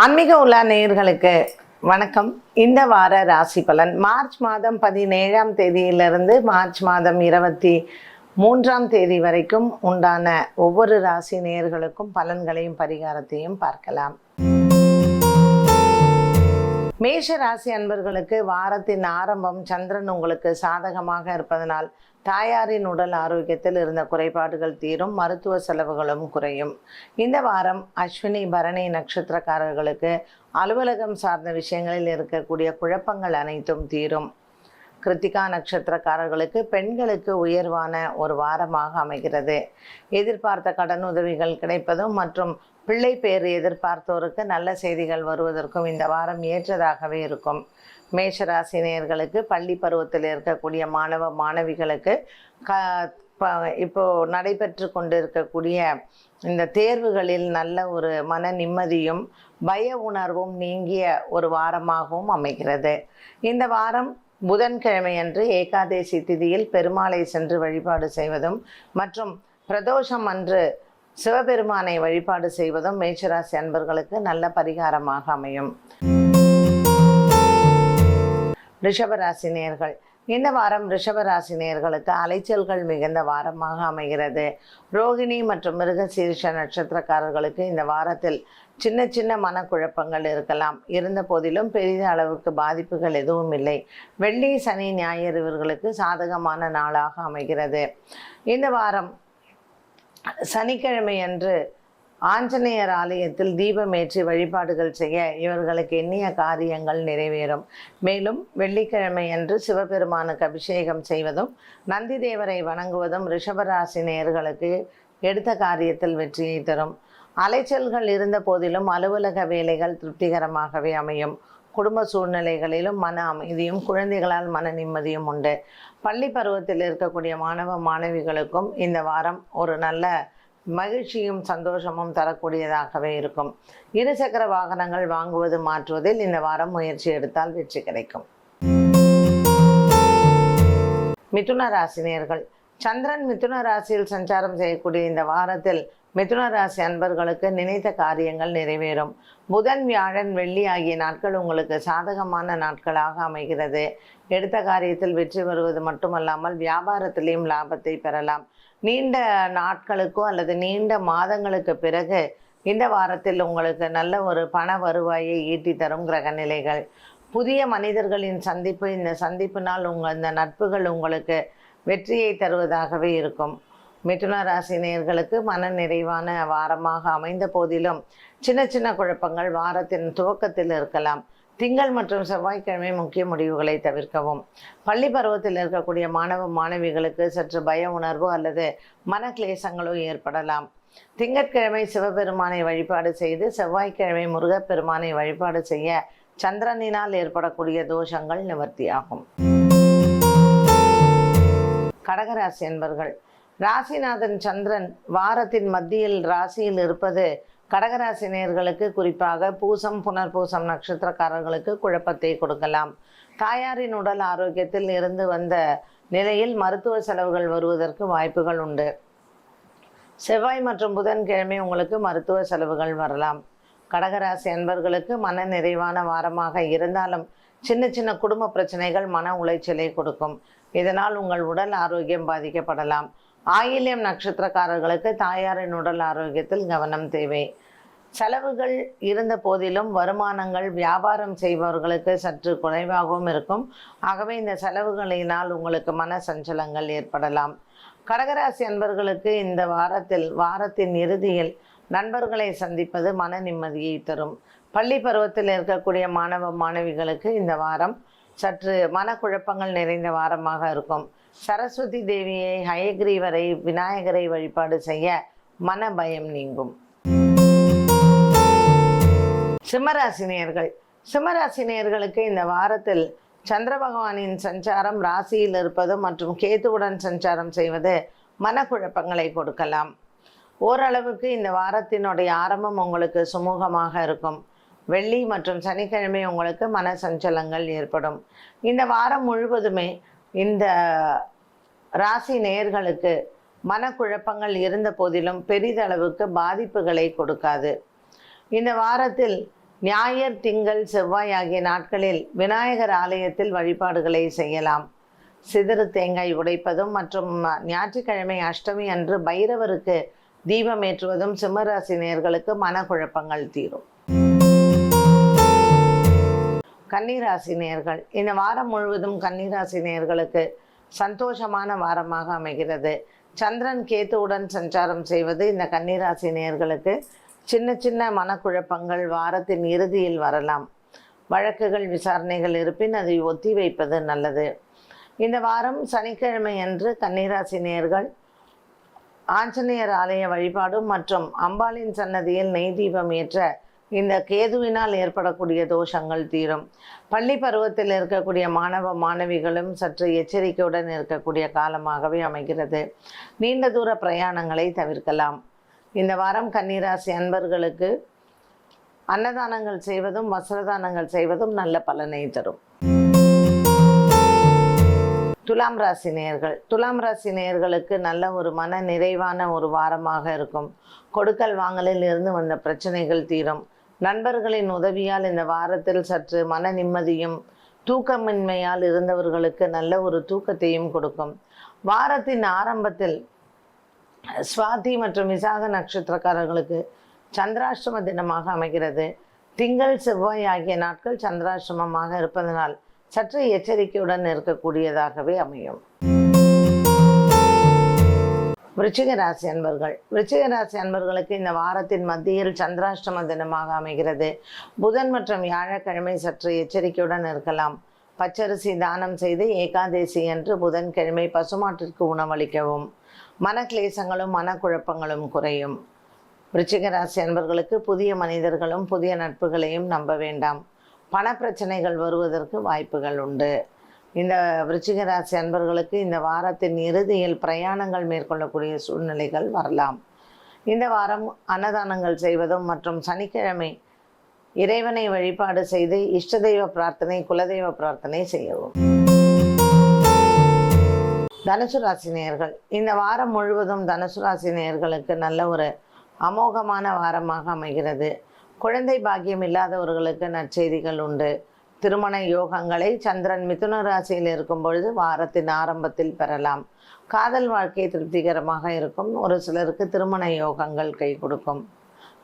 ஆன்மீக உலா நேயர்களுக்கு வணக்கம். இந்த வார ராசி பலன் மார்ச் மாதம் பதினேழாம் தேதியிலிருந்து மார்ச் மாதம் இருபத்தி மூன்றாம் தேதி வரைக்கும் உண்டான ஒவ்வொரு ராசி நேயர்களுக்கும் பலன்களையும் பரிகாரத்தையும் பார்க்கலாம். மேஷ ராசி அன்பர்களுக்கு வாரத்தின் ஆரம்பம் சந்திரன் உங்களுக்கு சாதகமாக இருப்பதனால் தாயாரின் உடல் ஆரோக்கியத்தில் இருந்த குறைபாடுகள் தீரும் மருத்துவ செலவுகளும் குறையும். இந்த வாரம் அஸ்வினி பரணி நட்சத்திரக்காரர்களுக்கு அலுவலகம் சார்ந்த விஷயங்களில் இருக்கக்கூடிய குழப்பங்கள் அனைத்தும் தீரும். கிருத்திகா நட்சத்திரக்காரர்களுக்கு பெண்களுக்கு உயர்வான ஒரு வாரமாக அமைகிறது. எதிர்பார்த்த கடன் உதவிகள் கிடைப்பதும் மற்றும் பிள்ளை பேர் எதிர்பார்த்தோருக்கு நல்ல செய்திகள் வருவதற்கும் இந்த வாரம் ஏற்றதாகவே இருக்கும். மேஷராசி நேயர்களுக்கு பள்ளி பருவத்தில் இருக்கக்கூடிய மாணவ மாணவிகளுக்கு க இப்போ நடைபெற்று கொண்டிருக்கக்கூடிய இந்த தேர்வுகளில் நல்ல ஒரு மன நிம்மதியும் பய உணர்வும் நீங்கிய ஒரு வாரமாகவும் அமைகிறது. இந்த வாரம் புதன்கிழமையன்று ஏகாதேசி திதியில் பெருமாளை சென்று வழிபாடு செய்வதும் மற்றும் பிரதோஷம் அன்று சிவபெருமானை வழிபாடு செய்வதும் மேஷராசி அன்பர்களுக்கு நல்ல பரிகாரமாக அமையும். ரிஷபராசி நேர்கள் இந்த வாரம் ரிஷபராசி நேர்களுக்கு அலைச்சல்கள் மிகுந்த வாரமாக அமைகிறது. ரோகிணி மற்றும் மிருகசீரிஷ நட்சத்திரக்காரர்களுக்கு இந்த வாரத்தில் சின்ன சின்ன மனக்குழப்பங்கள் இருக்கலாம். இருந்த போதிலும் பெரிய அளவுக்கு பாதிப்புகள் எதுவும் இல்லை. வெள்ளி சனி ஞாயிறு இவர்களுக்கு சாதகமான நாளாக அமைகிறது. இந்த வாரம் சனிக்கிழமை அன்று ஆஞ்சநேயர் ஆலயத்தில் தீபமேற்றி வழிபாடுகள் செய்ய இவர்களுக்கு எண்ணிய காரியங்கள் நிறைவேறும். மேலும் வெள்ளிக்கிழமை அன்று சிவபெருமானுக்கு அபிஷேகம் செய்வதும் நந்தி தேவரை வணங்குவதும் ரிஷபராசி நேயர்களுக்கு எடுத்த காரியத்தில் வெற்றியை தரும். அலைச்சல்கள் இருந்த போதிலும் அலுவலக வேலைகள் திருப்திகரமாகவே அமையும். குடும்ப சூழ்நிலைகளிலும் மன அமைதியும் குழந்தைகளால் மன நிம்மதியும் உண்டு. பள்ளி பருவத்தில் இருக்கக்கூடிய மாணவ மாணவிகளுக்கும் இந்த வாரம் ஒரு நல்ல மகிழ்ச்சியும் சந்தோஷமும் தரக்கூடியதாகவே இருக்கும். இருசக்கர வாகனங்கள் வாங்குவது மாற்றுவதில் இந்த வாரம் முயற்சி எடுத்தால் வெற்றி கிடைக்கும். மிதுன ராசினியர்கள் சந்திரன் மிதுன ராசியில் சஞ்சாரம் செய்யக்கூடிய இந்த வாரத்தில் மிதுன ராசி அன்பர்களுக்கு நினைத்த காரியங்கள் நிறைவேறும். புதன் வியாழன் வெள்ளி ஆகிய நாட்கள் உங்களுக்கு சாதகமான நாட்களாக அமைகிறது. எடுத்த காரியத்தில் வெற்றி வருவது மட்டுமல்லாமல் வியாபாரத்திலையும் லாபத்தை பெறலாம். நீண்ட நாட்களுக்கோ அல்லது நீண்ட மாதங்களுக்கு பிறகு இந்த வாரத்தில் உங்களுக்கு நல்ல ஒரு பண வருவாயை ஈட்டி தரும் கிரக நிலைகள். புதிய மனிதர்களின் சந்திப்பு இந்த சந்திப்பினால் உங்கள் இந்த நட்புகள் உங்களுக்கு வெற்றியை தருவதாகவே இருக்கும். மிதுன ராசி நேர்களுக்கு மன நிறைவான வாரமாக அமைந்த போதிலும் சின்ன சின்ன குழப்பங்கள் வாரத்தின் துவக்கத்தில் இருக்கலாம். திங்கள் மற்றும் செவ்வாய்க்கிழமை முக்கிய முடிவுகளை தவிர்க்கவும். பள்ளி பருவத்தில் இருக்கக்கூடிய மாணவ மாணவிகளுக்கு சற்று பய உணர்வோ அல்லது மன கிளேசங்களோ ஏற்படலாம். திங்கட்கிழமை சிவபெருமானை வழிபாடு செய்து செவ்வாய்க்கிழமை முருகப்பெருமானை வழிபாடு செய்ய சந்திரனினால் ஏற்படக்கூடிய தோஷங்கள் நிவர்த்தியாகும். கடகராசி என்பர்கள் ராசிநாதன் சந்திரன் வாரத்தின் மத்தியில் ராசியில் இருப்பது கடகராசினியர்களுக்கு குறிப்பாக பூசம் புனர்பூசம் நட்சத்திரக்காரர்களுக்கு குழப்பத்தை கொடுக்கலாம். தாயாரின் உடல் ஆரோக்கியத்தில் இருந்து வந்த நிலையில் மருத்துவ செலவுகள் வருவதற்கு வாய்ப்புகள் உண்டு. செவ்வாய் மற்றும் புதன்கிழமை உங்களுக்கு மருத்துவ செலவுகள் வரலாம். கடகராசி அன்பர்களுக்கு மன நிறைவான வாரமாக இருந்தாலும் சின்ன சின்ன குடும்ப பிரச்சனைகள் மன உளைச்சலை கொடுக்கும். இதனால் உங்கள் உடல் ஆரோக்கியம் பாதிக்கப்படலாம். ஆயில்யம் நட்சத்திரக்காரர்களுக்கு தாயாரின் உடல் ஆரோக்கியத்தில் கவனம் தேவை. செலவுகள் இருந்த போதிலும் வருமானங்கள் வியாபாரம் செய்பவர்களுக்கு சற்று குறைவாகவும் இருக்கும். ஆகவே இந்த செலவுகளினால் உங்களுக்கு மன சஞ்சலங்கள் ஏற்படலாம். கடகராசி அன்பர்களுக்கு இந்த வாரத்தில் வாரத்தின் இறுதியில் நண்பர்களை சந்திப்பது மன நிம்மதியை தரும். பள்ளி பருவத்தில் இருக்கக்கூடிய மாணவ மாணவிகளுக்கு இந்த வாரம் சற்று மனக்குழப்பங்கள் நிறைந்த வாரமாக இருக்கும். சரஸ்வதி தேவியை ஹயக்ரீவரை விநாயகரை வழிபாடு செய்ய மன பயம் நீங்கும். சிம்மராசினியர்கள். சிம்மராசினியர்களுக்கு இந்த வாரத்தில் சந்திர பகவானின் சஞ்சாரம் ராசியில் இருப்பது மற்றும் கேதுவுடன் சஞ்சாரம் செய்வது மனக்குழப்பங்களை கொடுக்கலாம். ஓரளவுக்கு இந்த வாரத்தினுடைய ஆரம்பம் உங்களுக்கு சுமூகமாக இருக்கும். வெள்ளி மற்றும் சனிக்கிழமை உங்களுக்கு மன சஞ்சலங்கள் ஏற்படும். இந்த வாரம் முழுவதுமே இந்த ராசி நேயர்களுக்கு மனக்குழப்பங்கள் இருந்த போதிலும் பெரிதளவுக்கு பாதிப்புகளை கொடுக்காது. இந்த வாரத்தில் ஞாயிற் திங்கள் செவ்வாய் ஆகிய நாட்களில் விநாயகர் ஆலயத்தில் வழிபாடுகளை செய்யலாம். சிதறு தேங்காய் உடைப்பதும் மற்றும் ஞாயிற்றுக்கிழமை அஷ்டமி அன்று பைரவருக்கு தீபம் ஏற்றுவதும் சிம்மராசி நேயர்களுக்கு மனக்குழப்பங்கள் தீரும். கன்னிராசி நேர்கள் இந்த வாரம் முழுவதும் கன்னிராசி நேயர்களுக்கு சந்தோஷமான வாரமாக அமைகிறது. சந்திரன் கேத்துவுடன் சஞ்சாரம் செய்வது இந்த கன்னிராசி நேயர்களுக்கு சின்ன சின்ன மனக்குழப்பங்கள் வாரத்தின் இறுதியில் வரலாம். வழக்குகள் விசாரணைகள் இருப்பின் அதை ஒத்தி வைப்பது நல்லது. இந்த வாரம் சனிக்கிழமை அன்று கன்னிராசி நேயர்கள் ஆஞ்சநேயர் ஆலய வழிபாடும் மற்றும் அம்பாளின் சன்னதியில் நெய் தீபம் ஏற்ற இந்த கேதுவினால் ஏற்படக்கூடிய தோஷங்கள் தீரும். பள்ளி பருவத்தில் இருக்கக்கூடிய மாணவ மாணவிகளும் சற்று எச்சரிக்கையுடன் இருக்கக்கூடிய காலமாகவே அமைகிறது. நீண்ட தூர பிரயாணங்களை தவிர்க்கலாம். இந்த வாரம் கன்னிராசி அன்பர்களுக்கு அன்னதானங்கள் செய்வதும் வஸ்திரதானங்கள் செய்வதும் நல்ல பலனை தரும். துலாம் ராசி நேயர்கள். துலாம் ராசி நேர்களுக்கு நல்ல ஒரு மன நிறைவான ஒரு வாரமாக இருக்கும். கொடுக்கல் வாங்கலில் இருந்து வந்த பிரச்சனைகள் தீரும். நண்பர்களின் உதவியால் இந்த வாரத்தில் சற்று மன நிம்மதியும் தூக்கமின்மையால் இருந்தவர்களுக்கு நல்ல ஒரு தூக்கத்தையும் கொடுக்கும். வாரத்தின் ஆரம்பத்தில் சுவாதி மற்றும் விசாக நட்சத்திரக்காரர்களுக்கு சந்திராஷ்டம தினமாக அமைகிறது. திங்கள் செவ்வாய் ஆகிய நாட்கள் சந்திராஷ்டமமாக இருப்பதனால் சற்று எச்சரிக்கையுடன் இருக்கக்கூடியதாகவே அமையும். விருச்சிக ராசி அன்பர்கள். விருச்சிக ராசி அன்பர்களுக்கு இந்த வாரத்தின் மத்தியில் சந்திராஷ்டம தினமாக அமைகிறது. புதன் மற்றும் வியாழக்கிழமை சற்று எச்சரிக்கையுடன் இருக்கலாம். பச்சரிசி தானம் செய்து ஏகாதேசி என்று புதன்கிழமை பசுமாட்டிற்கு உணவளிக்கவும். மனக்லேசங்களும் மனக்குழப்பங்களும் குறையும். விருச்சிக ராசி அன்பர்களுக்கு புதிய மனிதர்களும் புதிய நட்புகளையும் நம்ப வேண்டாம். பணப்பிரச்சனைகள் வருவதற்கு வாய்ப்புகள் உண்டு. இந்த விருச்சிக ராசி அன்பர்களுக்கு இந்த வாரத்தின் இறுதியில் பிரயாணங்கள் மேற்கொள்ளக்கூடிய சூழ்நிலைகள் வரலாம். இந்த வாரம் அன்னதானங்கள் செய்வதும் மற்றும் சனிக்கிழமை இறைவனை வழிபாடு செய்து இஷ்ட தெய்வ பிரார்த்தனை குலதெய்வ பிரார்த்தனை செய்யவும். தனுசு ராசி நேயர்கள் இந்த வாரம் முழுவதும் தனுசு ராசி நேயர்களுக்கு நல்ல ஒரு அமோகமான வாரமாக அமைகிறது. குழந்தை பாக்கியம் இல்லாதவர்களுக்கு நற்செய்திகள் உண்டு. திருமண யோகங்களை சந்திரன் மிதுன ராசியில் இருக்கும் பொழுது வாரத்தின் ஆரம்பத்தில் பெறலாம். காதல் வாழ்க்கை திருப்திகரமாக இருக்கும். ஒரு சிலருக்கு திருமண யோகங்கள் கை கொடுக்கும்.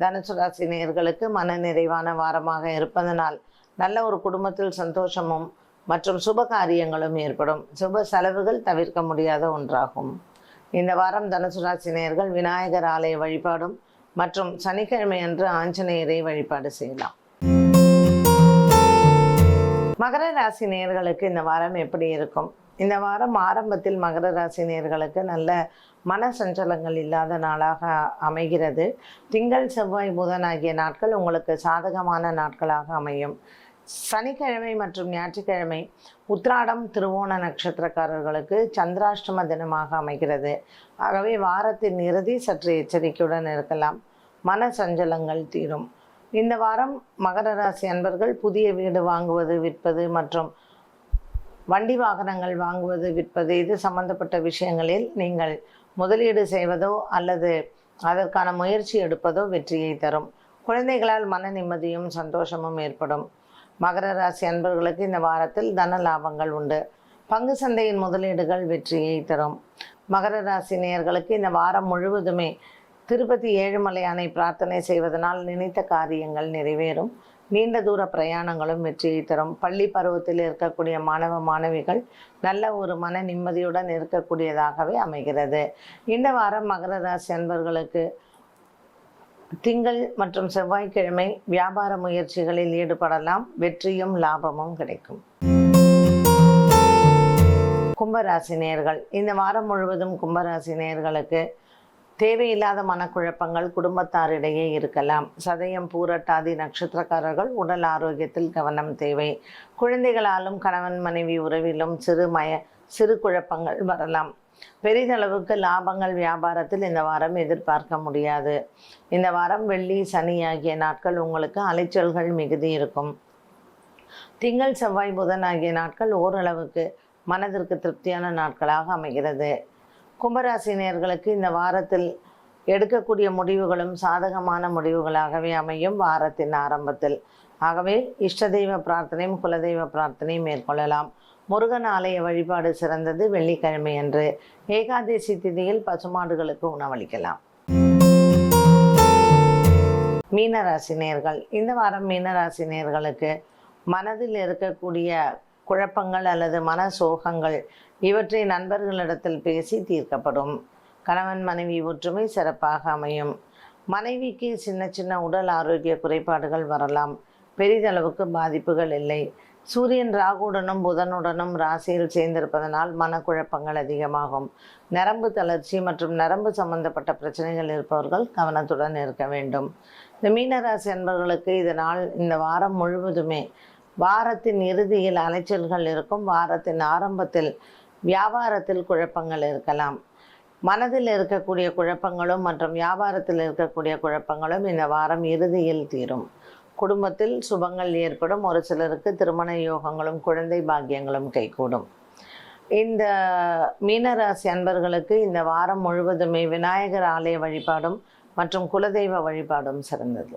தனுசு ராசி நேர்களுக்கு மன நிறைவான வாரமாக இருப்பதனால் நல்ல ஒரு குடும்பத்தில் சந்தோஷமும் மற்றும் சுப காரியங்களும் ஏற்படும். சுப செலவுகள் தவிர்க்க முடியாத ஒன்றாகும். இந்த வாரம் தனுசு ராசி நேர்கள் விநாயகர் ஆலய வழிபாடும் மற்றும் சனிக்கிழமை அன்று ஆஞ்சநேயரை வழிபாடு செய்யலாம். மகர ராசி நேயர்களுக்கு இந்த வாரம் எப்படி இருக்கும்? இந்த வாரம் ஆரம்பத்தில் மகர ராசி நேயர்களுக்கு நல்ல மன சஞ்சலங்கள் இல்லாத நாளாக அமைகிறது. திங்கள் செவ்வாய் புதன் ஆகிய நாட்கள் உங்களுக்கு சாதகமான நாட்களாக அமையும். சனிக்கிழமை மற்றும் ஞாயிற்றுக்கிழமை உத்ராடம் திருவோண நட்சத்திரக்காரர்களுக்கு சந்திராஷ்டம தினமாக அமைகிறது. ஆகவே வாரத்தின் இறுதி சற்று எச்சரிக்கையுடன் இருக்கலாம். மன சஞ்சலங்கள் தீரும். இந்த வாரம் மகர ராசி அன்பர்கள் புதிய வீடு வாங்குவது விற்பது மற்றும் வண்டி வாகனங்கள் வாங்குவது விற்பது. இது சம்பந்தப்பட்ட விஷயங்களில் நீங்கள் முதலீடு செய்வதோ அல்லது அதற்கான முயற்சி எடுப்பதோ வெற்றியை தரும். குழந்தைகளால் மன நிம்மதியும் சந்தோஷமும் ஏற்படும். மகர ராசி அன்பர்களுக்கு இந்த வாரத்தில் தன லாபங்கள் உண்டு. பங்கு சந்தையின் முதலீடுகள் வெற்றியை தரும். மகர ராசி நேயர்களுக்கு இந்த வாரம் முழுவதுமே திருப்பதி ஏழுமலையானை பிரார்த்தனை செய்வதனால் நினைத்த காரியங்கள் நிறைவேறும். நீண்ட தூர பிரயாணங்களும் வெற்றியை தரும். பள்ளி பருவத்தில் இருக்கக்கூடிய மாணவ மாணவிகள் நல்ல ஒரு மன நிம்மதியுடன் இருக்கக்கூடியதாகவே அமைகிறது. இந்த வாரம் மகர ராசி அன்பர்களுக்கு திங்கள் மற்றும் செவ்வாய்க்கிழமை வியாபார முயற்சிகளில் ஈடுபடலாம். வெற்றியும் லாபமும் கிடைக்கும். கும்பராசிநேயர்கள் இந்த வாரம் முழுவதும் கும்பராசி நேயர்களுக்கு தேவையில்லாத மனக்குழப்பங்கள் குடும்பத்தாரிடையே இருக்கலாம். சதயம் பூரட்டாதி நட்சத்திரக்காரர்கள் உடல் ஆரோக்கியத்தில் கவனம் தேவை. குழந்தைகளாலும் கணவன் மனைவி உறவிலும் சிறு மய சிறு குழப்பங்கள் வரலாம். பெரிதளவுக்கு லாபங்கள் வியாபாரத்தில் இந்த வாரம் எதிர்பார்க்க முடியாது. இந்த வாரம் வெள்ளி சனி ஆகிய நாட்கள் உங்களுக்கு அலைச்சல்கள் மிகுதி இருக்கும். திங்கள் செவ்வாய் புதன் ஆகிய நாட்கள் ஓரளவுக்கு மனதிற்கு திருப்தியான நாட்களாக அமைகிறது. கும்பராசினியர்களுக்கு இந்த வாரத்தில் எடுக்கக்கூடிய முடிவுகளும் சாதகமான முடிவுகளாகவே அமையும் வாரத்தின் ஆரம்பத்தில். ஆகவே இஷ்ட தெய்வ பிரார்த்தனையும் குலதெய்வ பிரார்த்தனையும் மேற்கொள்ளலாம். முருகன் ஆலய வழிபாடு சிறந்தது வெள்ளிக்கிழமை அன்று. ஏகாதசி திதியில் பசுமாடுகளுக்கு உணவளிக்கலாம். மீனராசி நேர்கள் இந்த வாரம் மீனராசி நேர்களுக்கு மனதில் இருக்கக்கூடிய குழப்பங்கள் அல்லது மன சோகங்கள் இவற்றை நண்பர்களிடத்தில் பேசி தீர்க்கப்படும். கணவன் மனைவி ஒற்றுமை சிறப்பாக அமையும். மனைவிக்கு சின்ன சின்ன உடல் ஆரோக்கிய குறைபாடுகள் வரலாம். பெரிதளவுக்கு பாதிப்புகள் இல்லை. சூரியன் ராகுடனும் புதனுடனும் ராசியில் சேர்ந்திருப்பதனால் மனக்குழப்பங்கள் அதிகமாகும். நரம்பு தளர்ச்சி மற்றும் நரம்பு சம்பந்தப்பட்ட பிரச்சனைகள் இருப்பவர்கள் கவனத்துடன் இருக்க வேண்டும். இந்த மீனராசி அன்பர்களுக்கு இதனால் இந்த வாரம் முழுவதுமே வாரத்தின் இறுதியில் அலைச்சல்கள் இருக்கும். வாரத்தின் ஆரம்பத்தில் வியாபாரத்தில் குழப்பங்கள் இருக்கலாம். மனதில் இருக்கக்கூடிய குழப்பங்களும் மற்றும் வியாபாரத்தில் இருக்கக்கூடிய குழப்பங்களும் இந்த வாரம் இறுதியில் தீரும். குடும்பத்தில் சுபங்கள் ஏற்படும். ஒரு சிலருக்கு திருமண யோகங்களும் குழந்தை பாக்கியங்களும் கைகூடும். இந்த மீனராசி அன்பர்களுக்கு இந்த வாரம் முழுவதுமே விநாயகர் ஆலய வழிபாடும் மற்றும் குலதெய்வ வழிபாடும் சிறந்தது.